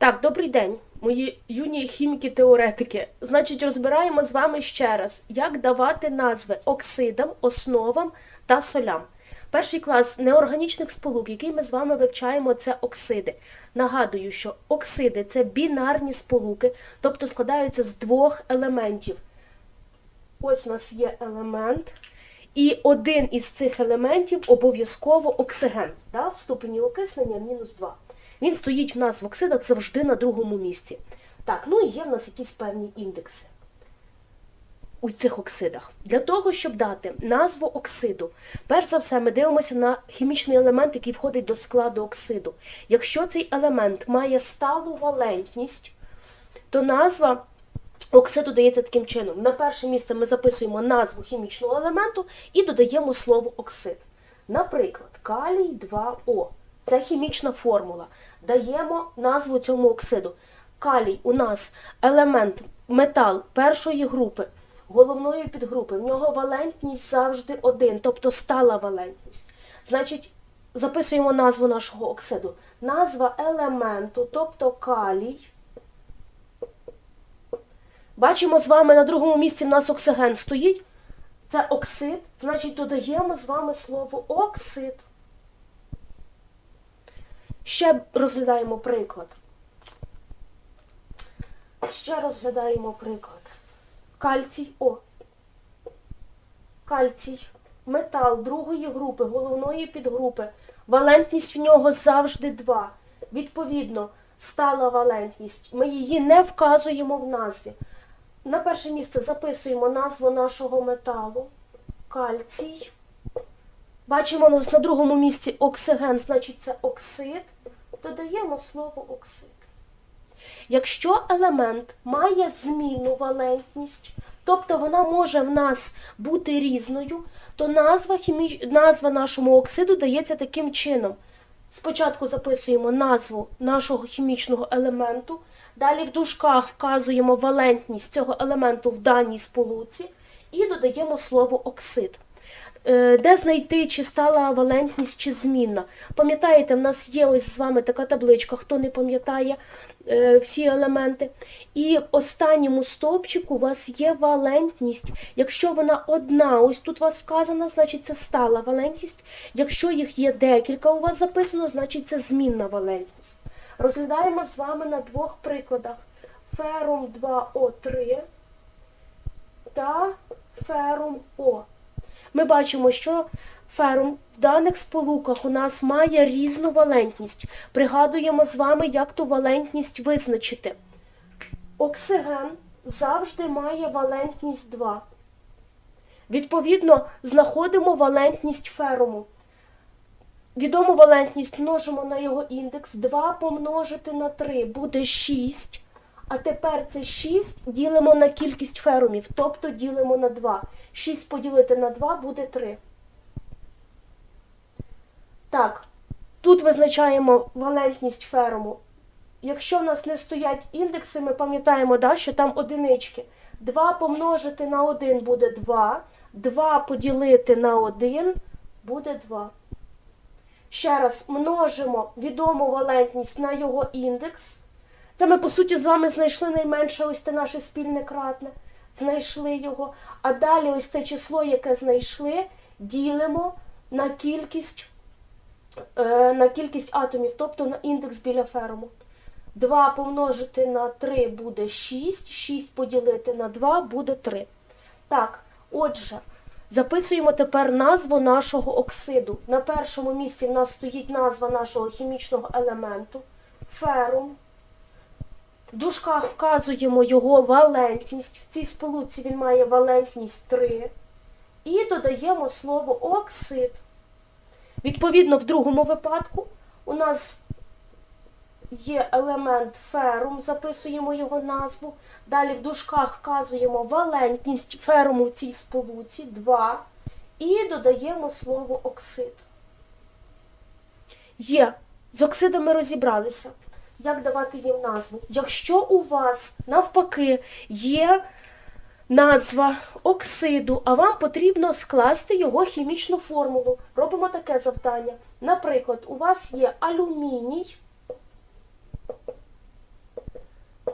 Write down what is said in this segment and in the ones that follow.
Так, добрий день, мої юні хіміки-теоретики. Значить, розбираємо з вами ще раз, як давати назви оксидам, основам та солям. Перший клас неорганічних сполук, який ми з вами вивчаємо, це оксиди. Нагадую, що оксиди це бінарні сполуки, тобто складаються з двох елементів. Ось у нас є елемент, і один із цих елементів обов'язково оксиген. Да? В ступені окиснення мінус 2. Він стоїть в нас в оксидах завжди на другому місці. Так, ну і є в нас якісь певні індекси у цих оксидах. Для того, щоб дати назву оксиду, перш за все, ми дивимося на хімічний елемент, який входить до складу оксиду. Якщо цей елемент має сталу валентність, то назва оксиду дається таким чином. На перше місце ми записуємо назву хімічного елементу і додаємо слово оксид. Наприклад, калій 2О. Це хімічна формула. Даємо назву цьому оксиду. Калій у нас елемент, метал першої групи, головної підгрупи. В нього валентність завжди один, тобто стала валентність. Значить, записуємо назву нашого оксиду. Назва елементу, тобто калій. Бачимо з вами на другому місці в нас оксиген стоїть. Це оксид, значить, додаємо з вами слово оксид. Ще розглядаємо приклад. Ще розглядаємо приклад. Кальцій О. Кальцій. Метал другої групи, головної підгрупи. Валентність в нього завжди 2. Відповідно, стала валентність. Ми її не вказуємо в назві. На перше місце записуємо назву нашого металу. Кальцій. Бачимо у нас на другому місці оксиген, значить це оксид. Додаємо слово оксид. Якщо елемент має змінну валентність, тобто вона може в нас бути різною, то назва, хімі... назва нашому оксиду дається таким чином. Спочатку записуємо назву нашого хімічного елементу, далі в дужках вказуємо валентність цього елементу в даній сполуці і додаємо слово оксид. Е, Де знайти, чи стала валентність, чи змінна? Пам'ятаєте, в нас є ось з вами така табличка, хто не пам'ятає е, всі елементи. І в останньому стовпчику у вас є валентність. Якщо вона одна, ось тут у вас вказана, значить це стала валентність. Якщо їх є декілька у вас записано, значить це змінна валентність. Розглядаємо з вами на двох прикладах: ферум 2О3 та ферум О. Ми бачимо, що ферум в даних сполуках у нас має різну валентність. Пригадуємо з вами, як ту валентність визначити. Оксиген завжди має валентність 2. Відповідно, знаходимо валентність феруму. Відому валентність множимо на його індекс. 2 помножити на 3 буде 6. А тепер це 6 ділимо на кількість ферумів, тобто ділимо на 2. 6 поділити на 2 буде 3. Так, тут визначаємо валентність феруму. Якщо в нас не стоять індекси, ми пам'ятаємо, да, що там одинички. 2 помножити на 1 буде 2. 2 поділити на 1 буде 2. Ще раз множимо відому валентність на його індекс. Це ми, по суті, з вами знайшли найменше ось те наше спільне кратне. Знайшли його. А далі ось це число, яке знайшли, ділимо на кількість, е, на кількість атомів, тобто на індекс біля феруму. 2 помножити на 3 буде 6, 6 поділити на 2 буде 3. Так, отже, записуємо тепер назву нашого оксиду. На першому місці в нас стоїть назва нашого хімічного елементу ферум. В дужках вказуємо його валентність. В цій сполуці він має валентність 3. І додаємо слово оксид. Відповідно, в другому випадку у нас є елемент ферум, записуємо його назву. Далі в дужках вказуємо валентність феруму в цій сполуці 2. І додаємо слово оксид. Є. З оксидами розібралися як давати їм назву. Якщо у вас навпаки є назва оксиду, а вам потрібно скласти його хімічну формулу, робимо таке завдання. Наприклад, у вас є алюміній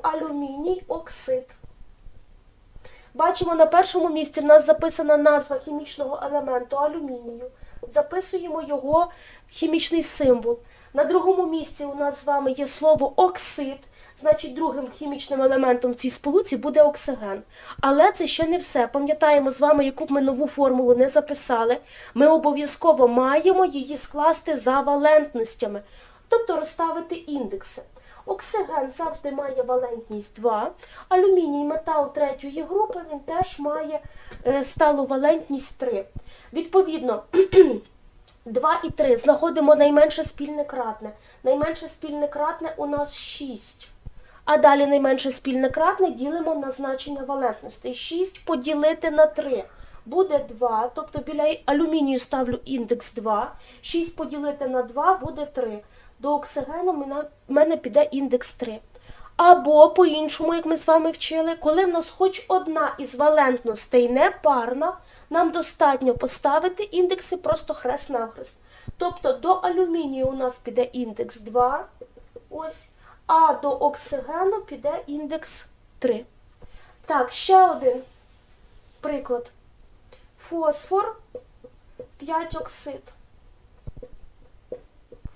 алюміній оксид. Бачимо, на першому місці в нас записана назва хімічного елементу алюмінію. Записуємо його хімічний символ. На другому місці у нас з вами є слово оксид. Значить, другим хімічним елементом в цій сполуці буде оксиген. Але це ще не все. Пам'ятаємо з вами, яку б ми нову формулу не записали. Ми обов'язково маємо її скласти за валентностями, тобто розставити індекси. Оксиген завжди має валентність 2, алюміній метал третьої групи він теж має е, сталу валентність 3. Відповідно, 2 і 3 знаходимо найменше спільне кратне. Найменше спільне кратне у нас 6. А далі найменше спільне кратне ділимо на значення валентності. 6 поділити на 3 буде 2, тобто біля алюмінію ставлю індекс 2. 6 поділити на 2 буде 3. До оксигену в мене піде індекс 3. Або по-іншому, як ми з вами вчили, коли в нас хоч одна із валентностей не парна, нам достатньо поставити індекси просто хрест-навхрест. Тобто до алюмінію у нас піде індекс 2, ось, а до оксигену піде індекс 3. Так, ще один приклад. Фосфор 5 оксид.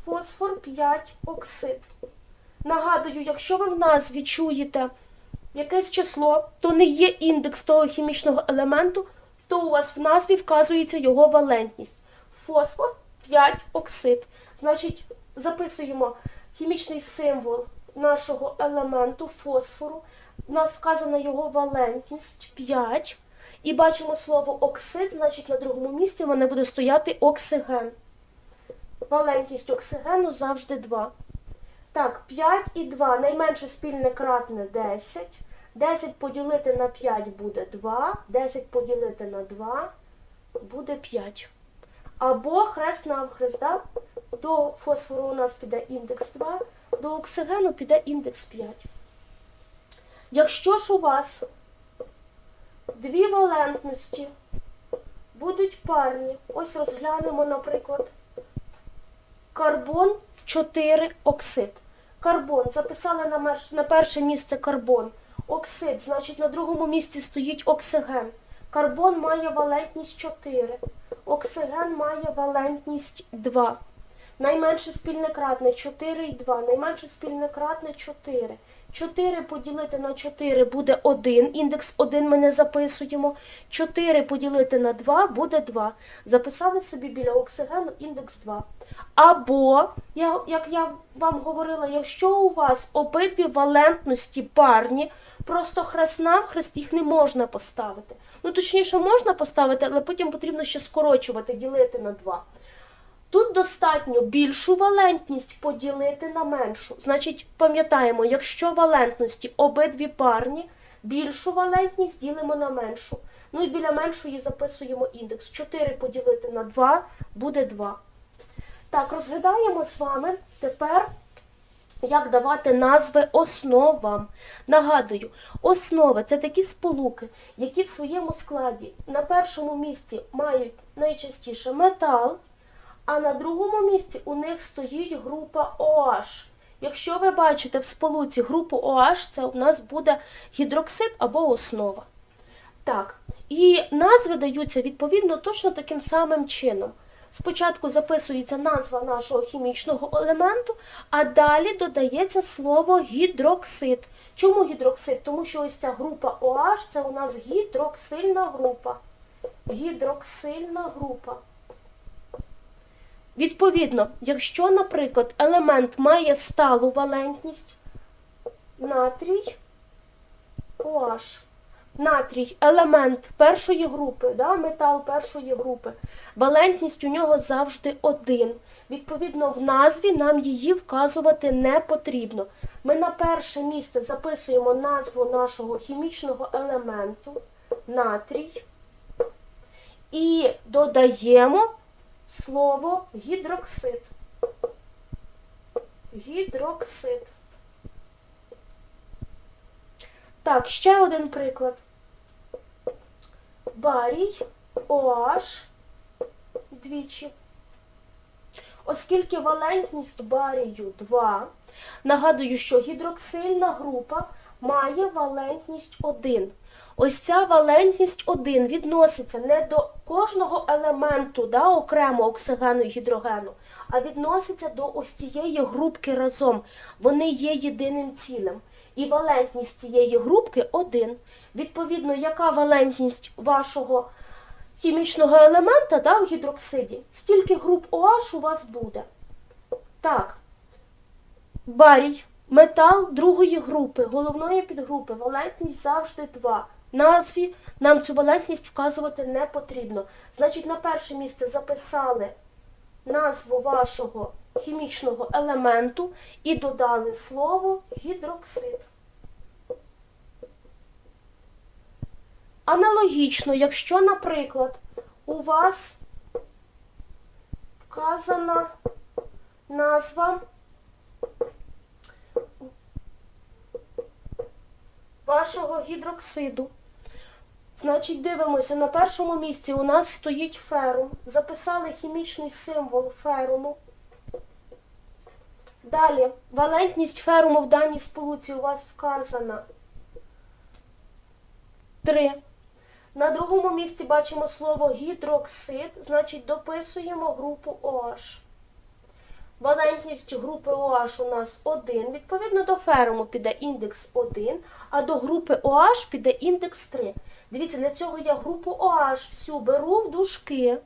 Фосфор 5 оксид. Нагадую, якщо ви в назві чуєте якесь число, то не є індекс того хімічного елементу, то у вас в назві вказується його валентність. Фосфор 5 оксид. Значить, записуємо хімічний символ нашого елементу фосфору. У нас вказана його валентність 5. І бачимо слово оксид, значить на другому місці в мене буде стояти оксиген. Валентність оксигену завжди 2. Так, 5 і 2. Найменше спільне кратне 10. 10 поділити на 5 буде 2. 10 поділити на 2 буде 5. Або хрест навхрест. Да? До фосфору у нас піде індекс 2, до оксигену піде індекс 5. Якщо ж у вас дві валентності будуть парні, ось розглянемо, наприклад, карбон 4 оксид. Карбон записали на, на перше місце карбон. Оксид, значить на другому місці стоїть оксиген. Карбон має валентність 4. Оксиген має валентність 2. Найменше спільне кратне 4 і 2. Найменше спільне кратне 4. 4 поділити на 4 буде 1. Індекс 1 ми не записуємо. 4 поділити на 2 буде 2. Записали собі біля оксигену індекс 2. Або, як я вам говорила, якщо у вас обидві валентності парні, просто хрест-навхрест їх не можна поставити. Ну, точніше, можна поставити, але потім потрібно ще скорочувати, ділити на 2. Тут достатньо більшу валентність поділити на меншу. Значить, пам'ятаємо, якщо валентності обидві парні, більшу валентність ділимо на меншу. Ну і біля меншої записуємо індекс. 4 поділити на 2 буде 2. Так, розглядаємо з вами тепер, як давати назви основам. Нагадую, основи це такі сполуки, які в своєму складі на першому місці мають найчастіше метал, а на другому місці у них стоїть група OH. Якщо ви бачите в сполуці групу OH, це у нас буде гідроксид або основа. Так, і назви даються відповідно точно таким самим чином. Спочатку записується назва нашого хімічного елементу, а далі додається слово гідроксид. Чому гідроксид? Тому що ось ця група OH це у нас гідроксильна група. Гідроксильна група. Відповідно, якщо, наприклад, елемент має сталу валентність, натрій OH. Натрій елемент першої групи, да, метал першої групи. Валентність у нього завжди один. Відповідно, в назві нам її вказувати не потрібно. Ми на перше місце записуємо назву нашого хімічного елементу натрій і додаємо слово гідроксид. Гідроксид. Так, ще один приклад. Барій OH двічі. Оскільки валентність барію 2, нагадую, що гідроксильна група має валентність 1. Ось ця валентність 1 відноситься не до кожного елементу да, окремо оксигену і гідрогену, а відноситься до ось цієї групки разом. Вони є єдиним цілим. І валентність цієї групки 1. Відповідно, яка валентність вашого хімічного елемента да, в гідроксиді, стільки груп OH у вас буде. Так, барій, метал другої групи, головної підгрупи, валентність завжди 2. Назві нам цю валентність вказувати не потрібно. Значить, на перше місце записали назву вашого хімічного елементу і додали слово гідроксид. Аналогічно, якщо, наприклад, у вас вказана назва вашого гідроксиду, значить, дивимося, на першому місці у нас стоїть ферум. Записали хімічний символ феруму. Далі, валентність феруму в даній сполуці у вас вказана 3. На другому місці бачимо слово гідроксид, значить дописуємо групу OH. Валентність групи OH у нас 1. Відповідно до феруму піде індекс 1, а до групи OH піде індекс 3. Дивіться, для цього я групу OH всю беру в дужки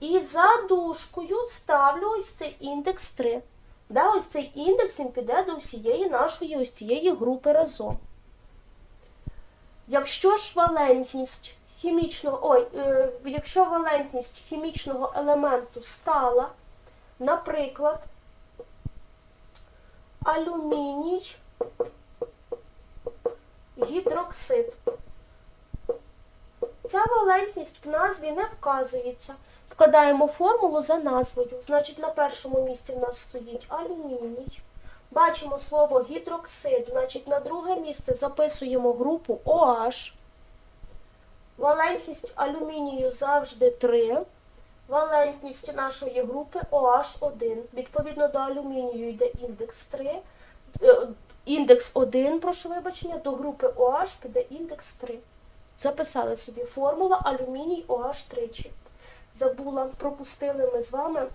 і за дужкою ставлю ось цей індекс 3. Да, ось цей індекс він піде до всієї нашої ось цієї групи разом. Якщо ж валентність хімічного, ой, е, якщо валентність хімічного елементу стала, наприклад, алюміній, гідроксид. Ця валентність в назві не вказується. Складаємо формулу за назвою. Значить, на першому місці в нас стоїть алюміній. Бачимо слово гідроксид, значить на друге місце записуємо групу OH. Валентність алюмінію завжди 3. Валентність нашої групи OH1. Відповідно до алюмінію йде індекс 3. е, Індекс 1, прошу вибачення, до групи OH піде індекс 3. Записали собі формула алюміній OH тричі. Забула, пропустили ми з вами.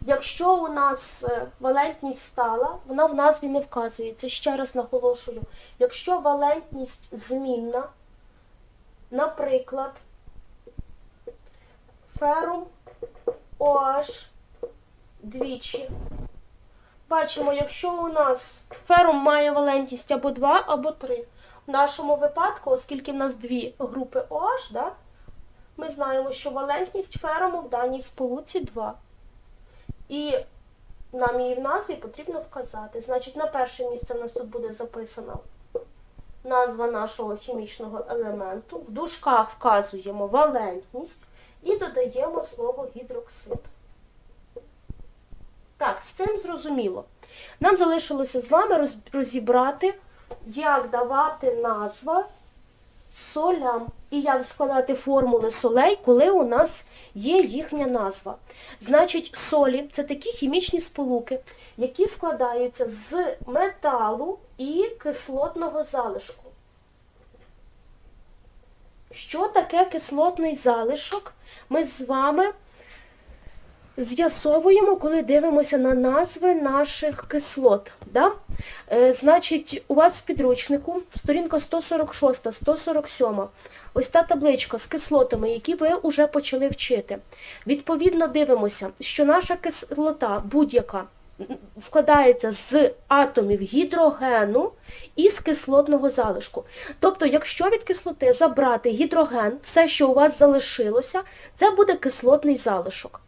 Якщо у нас е, валентність стала, вона в назві не вказується. Ще раз наголошую, якщо валентність змінна, наприклад, ферум OH двічі. Бачимо, якщо у нас ферум має валентність або 2, або 3. В нашому випадку, оскільки в нас дві групи OH, да, ми знаємо, що валентність феруму в даній сполуці 2. І нам її в назві потрібно вказати. Значить, на перше місце в нас тут буде записана назва нашого хімічного елементу. В дужках вказуємо валентність і додаємо слово гідроксид. Так, з цим зрозуміло. Нам залишилося з вами розібрати, як давати назва солям і як складати формули солей, коли у нас є їхня назва. Значить, солі це такі хімічні сполуки, які складаються з металу і кислотного залишку. Що таке кислотний залишок? Ми з вами з'ясовуємо, коли дивимося на назви наших кислот. Да? Е, значить, у вас в підручнику сторінка 146, 147. Ось та табличка з кислотами, які ви вже почали вчити. Відповідно, дивимося, що наша кислота будь-яка складається з атомів гідрогену і з кислотного залишку. Тобто, якщо від кислоти забрати гідроген, все, що у вас залишилося, це буде кислотний залишок.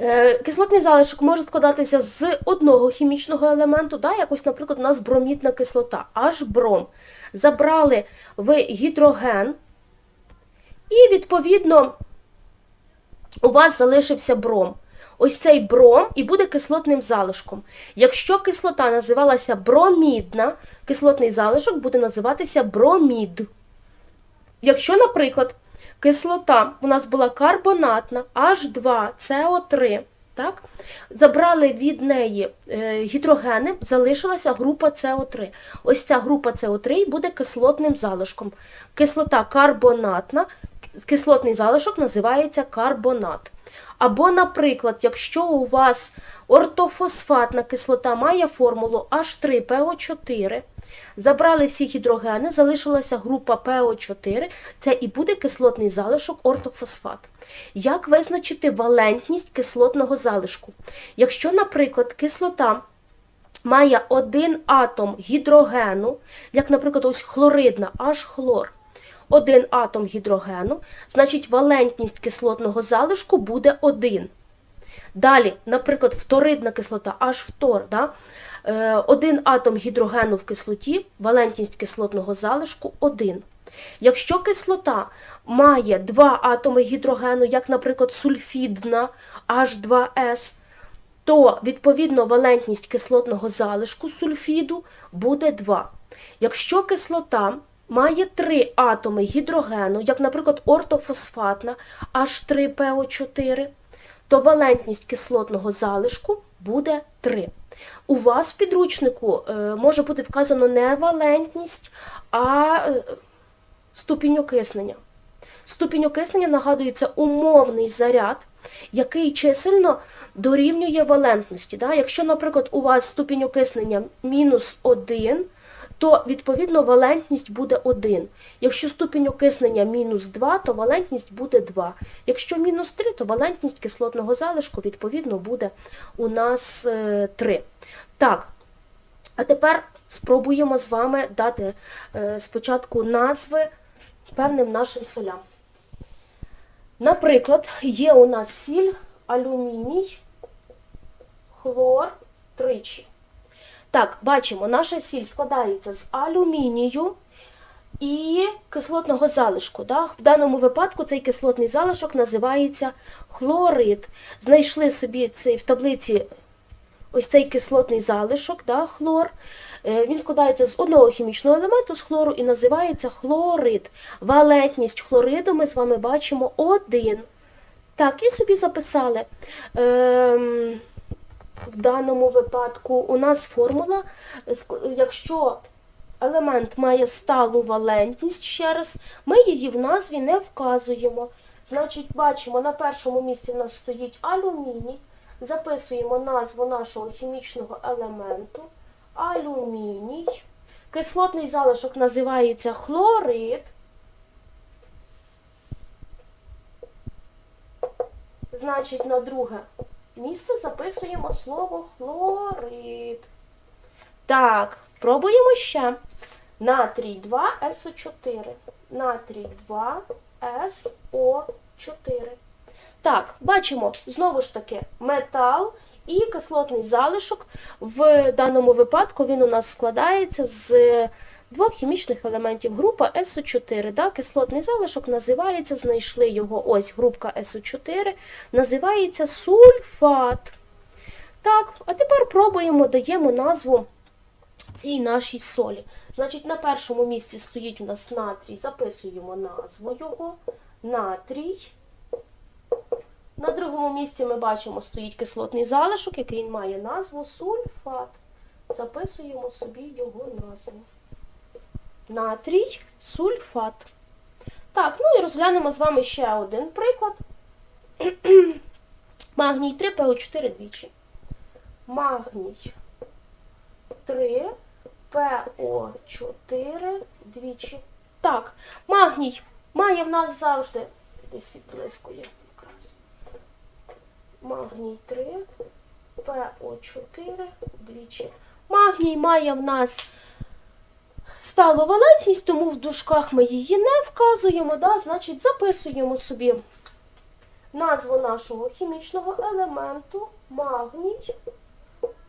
Е, Кислотний залишок може складатися з одного хімічного елементу, да, якось, наприклад, у нас бромідна кислота, аж бром. Забрали ви гідроген, і, відповідно, у вас залишився бром. Ось цей бром і буде кислотним залишком. Якщо кислота називалася бромідна, кислотний залишок буде називатися бромід. Якщо, наприклад, кислота у нас була карбонатна H2CO3, Так? Забрали від неї е, гідрогени, залишилася група СО3. Ось ця група СО3 буде кислотним залишком. Кислота карбонатна, кислотний залишок називається карбонат. Або, наприклад, якщо у вас ортофосфатна кислота має формулу H3PO4, забрали всі гідрогени, залишилася група ПО4, це і буде кислотний залишок ортофосфат. Як визначити валентність кислотного залишку? Якщо, наприклад, кислота має один атом гідрогену, як, наприклад, ось хлоридна, аж хлор, один атом гідрогену, значить валентність кислотного залишку буде 1. Далі, наприклад, фторидна кислота, аж фтор, да? Е, один атом гідрогену в кислоті, валентність кислотного залишку 1. Якщо кислота має два атоми гідрогену, як, наприклад, сульфідна H2S, то відповідно валентність кислотного залишку сульфіду буде 2. Якщо кислота має три атоми гідрогену, як, наприклад, ортофосфатна H3PO4, то валентність кислотного залишку буде 3. У вас в підручнику е, може бути вказано не валентність, а е, ступінь окиснення. Ступінь окиснення нагадує, це умовний заряд, який чисельно дорівнює валентності. Якщо, наприклад, у вас ступінь окиснення мінус 1, то відповідно валентність буде 1. Якщо ступінь окиснення мінус 2, то валентність буде 2. Якщо мінус 3, то валентність кислотного залишку відповідно буде у нас 3. Так, а тепер спробуємо з вами дати е, спочатку назви певним нашим солям. Наприклад, є у нас сіль, алюміній, хлор тричі. Так, бачимо, наша сіль складається з алюмінію і кислотного залишку. Да? В даному випадку цей кислотний залишок називається хлорид. Знайшли собі цей в таблиці ось цей кислотний залишок, да, хлор. Е, Він складається з одного хімічного елементу з хлору і називається хлорид. Валентність хлориду ми з вами бачимо 1. Так, і собі записали. Ем, в даному випадку у нас формула, якщо елемент має сталу валентність, ще раз, ми її в назві не вказуємо. Значить, бачимо, на першому місці в нас стоїть алюміній. Записуємо назву нашого хімічного елементу. Алюміній. Кислотний залишок називається хлорид. Значить, на друге місце записуємо слово хлорид. Так, пробуємо ще. Натрій 2 СО4. Натрій 2 СО4. Так, бачимо, знову ж таки, метал і кислотний залишок. В даному випадку він у нас складається з двох хімічних елементів. Група СО4. Да? Кислотний залишок називається, знайшли його, ось групка СО4, називається сульфат. Так, а тепер пробуємо, даємо назву цій нашій солі. Значить, на першому місці стоїть у нас натрій, записуємо назву його. Натрій. На другому місці ми бачимо, стоїть кислотний залишок, який має назву сульфат. Записуємо собі його назву. Натрій, сульфат. Так, ну і розглянемо з вами ще один приклад. Магній 3 ПО4 двічі. Магній 3 ПО4 двічі. Так, магній має в нас завжди десь відблискує якраз. Магній 3, ПО4 двічі. Магній має в нас сталу валентність, тому в дужках ми її не вказуємо, да? значить записуємо собі назву нашого хімічного елементу магній.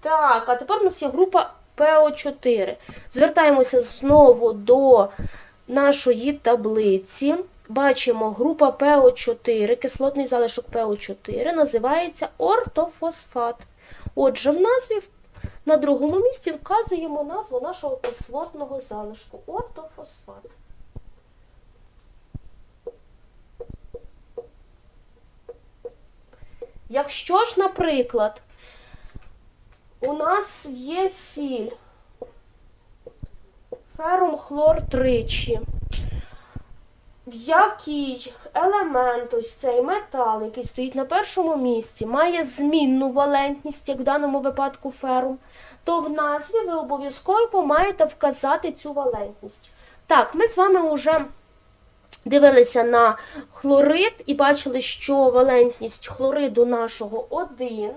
Так, а тепер у нас є група ПО4. Звертаємося знову до нашої таблиці. Бачимо, група ПО4, кислотний залишок ПО4 називається ортофосфат. Отже, в назві на другому місці вказуємо назву нашого кислотного залишку ортофосфат. Якщо ж, наприклад, у нас є сіль, ферум хлор тричі, який елемент, ось цей метал, який стоїть на першому місці, має змінну валентність, як в даному випадку ферум, то в назві ви обов'язково маєте вказати цю валентність. Так, ми з вами вже дивилися на хлорид і бачили, що валентність хлориду нашого 1.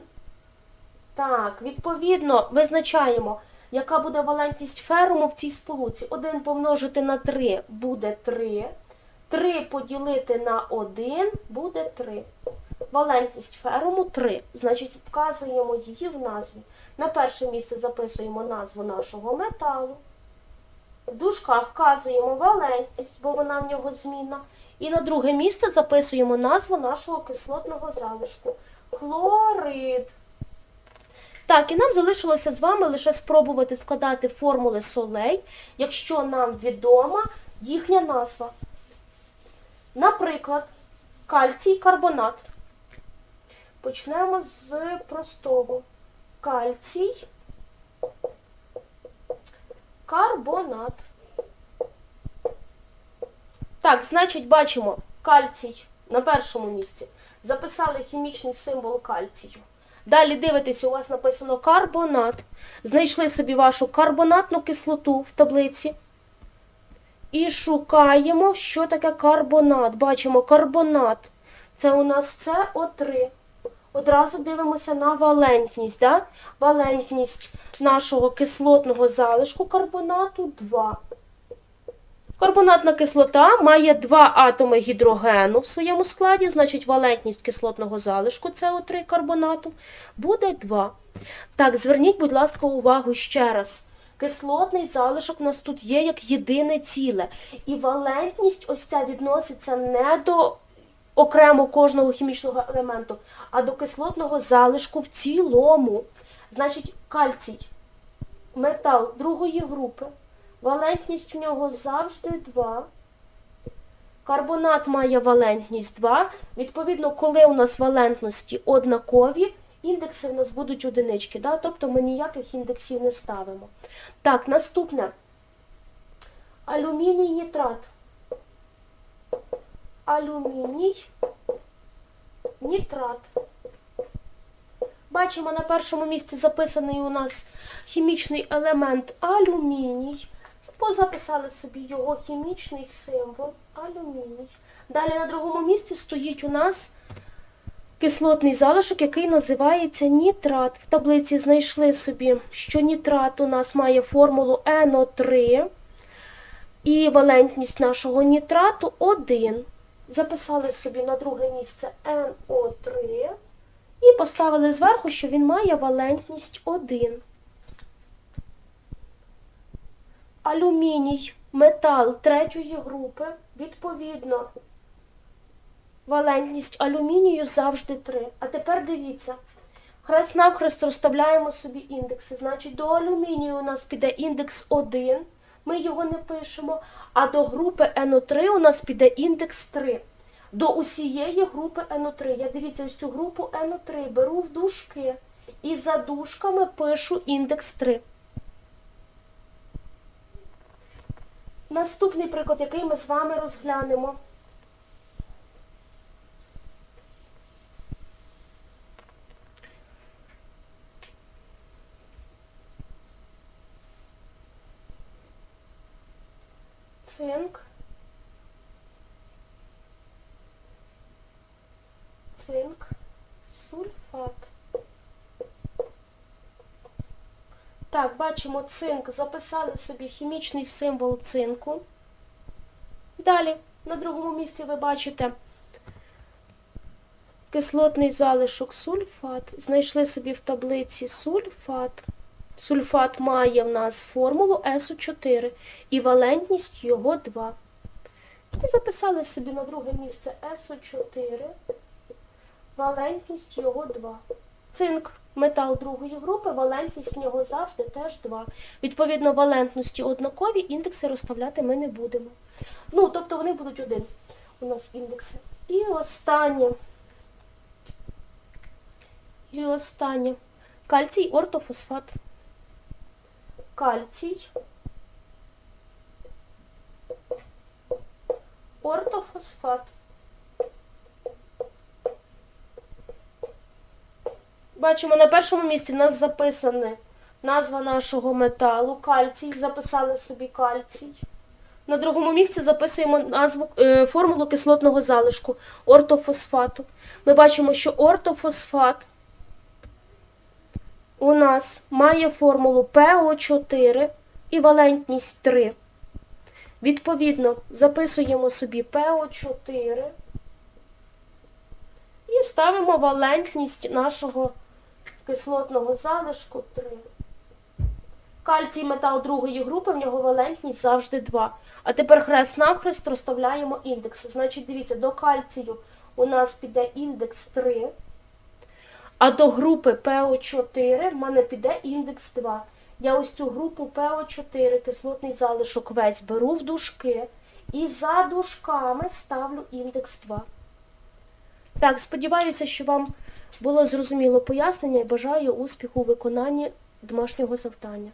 Так, відповідно, визначаємо, яка буде валентність феруму в цій сполуці. 1 помножити на 3 буде 3. 3 поділити на 1 буде 3. Валентність феруму 3. Значить, вказуємо її в назві. На перше місце записуємо назву нашого металу. В дужках вказуємо валентність, бо вона в нього змінна. І на друге місце записуємо назву нашого кислотного залишку. Хлорид. Так, і нам залишилося з вами лише спробувати складати формули солей, якщо нам відома їхня назва. Наприклад, кальцій карбонат. Почнемо з простого. Кальцій карбонат. Так, значить, бачимо кальцій на першому місці. Записали хімічний символ кальцію. Далі дивитесь, у вас написано карбонат. Знайшли собі вашу карбонатну кислоту в таблиці. І шукаємо, що таке карбонат. Бачимо карбонат. Це у нас СО3. Одразу дивимося на валентність. Да? Валентність нашого кислотного залишку карбонату 2. Карбонатна кислота має два атоми гідрогену в своєму складі, значить валентність кислотного залишку СО3 карбонату буде 2. Так, зверніть, будь ласка, увагу ще раз. Кислотний залишок у нас тут є як єдине ціле. І валентність ось ця відноситься не до окремо кожного хімічного елементу, а до кислотного залишку в цілому. Значить, кальцій, метал другої групи. Валентність в нього завжди 2. Карбонат має валентність 2. Відповідно, коли у нас валентності однакові, індекси в нас будуть одинички. Да? Тобто ми ніяких індексів не ставимо. Так, наступне. Алюміній нітрат. Алюміній нітрат. Бачимо, на першому місці записаний у нас хімічний елемент алюміній. Позаписали собі його хімічний символ алюміній. Далі на другому місці стоїть у нас кислотний залишок, який називається нітрат. В таблиці знайшли собі, що нітрат у нас має формулу НО3. І валентність нашого нітрату 1. Записали собі на друге місце НО3 і поставили зверху, що він має валентність 1. Алюміній, метал третьої групи, відповідно, валентність алюмінію завжди 3. А тепер дивіться, хрест навхрест розставляємо собі індекси. Значить, до алюмінію у нас піде індекс 1, ми його не пишемо, а до групи НО3 у нас піде індекс 3. До усієї групи НО3. Я дивіться, ось цю групу НО3 беру в дужки і за дужками пишу індекс 3. Наступний приклад, який ми з вами розглянемо. Цинк. Цинк. Сульфат. Бачимо цинк, записали собі хімічний символ цинку. Далі, на другому місці ви бачите кислотний залишок сульфат. Знайшли собі в таблиці сульфат. Сульфат має в нас формулу СО4 і валентність його 2. І записали собі на друге місце СО4, валентність його 2. Цинк метал другої групи, валентність в нього завжди теж 2. Відповідно, валентності однакові, індекси розставляти ми не будемо. Ну, тобто вони будуть один у нас індекси. І останнє. І останнє. Кальцій ортофосфат. Кальцій. Ортофосфат. Бачимо, на першому місці в нас записана назва нашого металу. Кальцій. Записали собі кальцій. На другому місці записуємо назву е, формулу кислотного залишку ортофосфату. Ми бачимо, що ортофосфат у нас має формулу ПО4 і валентність 3. Відповідно, записуємо собі ПО4 і ставимо валентність нашого кислотного залишку 3. Кальцій метал другої групи, в нього валентність завжди 2. А тепер хрест-навхрест розставляємо індекси. Значить, дивіться, до кальцію у нас піде індекс 3, а до групи ПО4 в мене піде індекс 2. Я ось цю групу ПО4, кислотний залишок весь беру в дужки і за дужками ставлю індекс 2. Так, сподіваюся, що вам було зрозуміло пояснення і бажаю успіху у виконанні домашнього завдання.